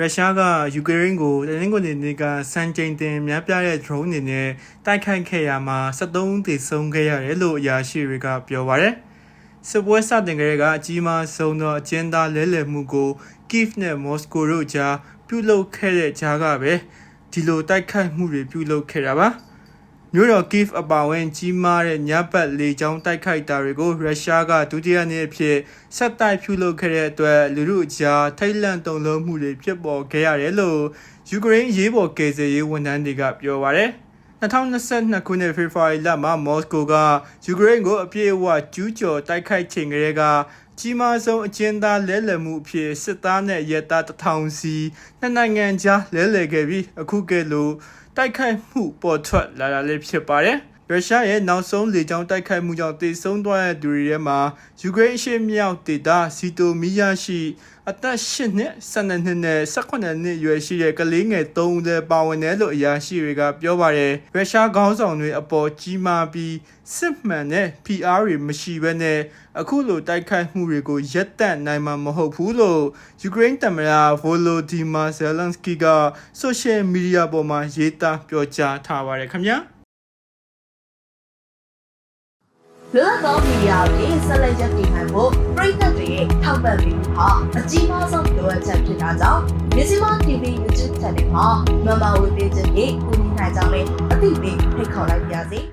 ရုရှားကယူကရိန်းကိုတနင်္ဂနွေနေ့ကစံချိန်တင်များပြားတဲ့ drone တွေနဲ့တိုက်ခိုက်ခဲ့ရမှာ73သေဆုံးခဲ့ရတယ်လို့အရာရှိတွေကပြောပါတယ်။စစ်ပွဲစတင်ကလေးကအကြီးမားဆုံးသောအကျဉ်းသားလဲလှယ်မှုကို Kiev နဲ့ Moscow တို့ကြားပြုလုပ်ခဲ့တဲ့ကြားကပဲဒီလိုတိုက်ခိုက်မှုတွေပြုလုပ်ခဲ့တာပါ။ မြို့တော် Kiev အပါအဝင်ကြီးမားတဲ့ညပတ်လေကြောင်းတိုက်ခိုက်တာတွေကိုရုရှားကဒုတိယနေ့အဖြစ်ဆက်တိုက်ပြုလုပ်ခဲ့တဲ့အတွက်လူထုအကြားထိတ်လန့်တုန်လှုပ်မှုတွေဖြစ်ပေါ်ခဲ့ရတယ်လို့ယူကရိန်းရေးပေါ်ကယ်ဆယ်ရေးဝန်ထမ်းတွေကပြောပါတယ်။2022ခုနှစ်ဖေဖော်ဝါရီလမှာမော်စကိုကယူကရိန်းကိုအပြည့်အဝကျူးကျော်တိုက်ခိုက်ချိန်ကလေးက ကြီးမားဆုံးအကျဉ်းသားလဲလှယ်မှုအဖြစ်စစ်သားနဲ့ရဲသားတစ်ထောင်စီနှစ်နိုင်ငံကြားလဲလှယ်ခဲ့ပြီးအခုကဲ့လို့တိုက်ခိုက်မှုပေါ်ထွက်လာတာလည်းဖြစ်ပါတယ်။ ရုရှားရဲ့နောက်ဆုံးလေကြောင်းတိုက်ခိုက်မှုကြောင့်တေဆုံးသွားတဲ့သူတွေထဲမှာယူကရိန်းအရှေ့မြောက်ဒေသစီတိုမီယာရှိအသက်8နှစ်12နှစ်နဲ့18နှစ်အရွယ်ရှိတဲ့ကလေးငယ်3ဦးလည်းပါဝင်တယ်လို့အရာရှိတွေကပြောပါတယ်။ရုရှားခေါင်းဆောင်တွေအပေါ်ကြီးမားပြီးစစ်မှန်တဲ့ PR တွေမရှိဘဲနဲ့အခုလိုတိုက်ခိုက်မှုတွေကိုရပ်တန့်နိုင်မှာမဟုတ်ဘူးလို့ယူကရိန်းသမ္မတဗိုလိုဒီမာဇယ်လန်စကီကဆိုရှယ်မီဒီယာပေါ်မှာရေးသားပြောကြားထားပါတယ်ခင်ဗျာ လွတ်လပ်သောမီဒီယာတွေဆက်လက်ရပ်တည်နိုင်ဖို့ပြည်သက်တွေရဲ့ထောက်ပံ့ပေးမှုဟာအကြီးမားဆုံးလိုအပ်ချက်ဖြစ်တာကြောင့်မြစီမ TV YouTube Channel မှာမမဝေပေးခြင်းဖြင့်ကူညီနိုင်ကြောင်းလည်းအသိပေးဖိတ်ခေါ်လိုက်ပါရစေ။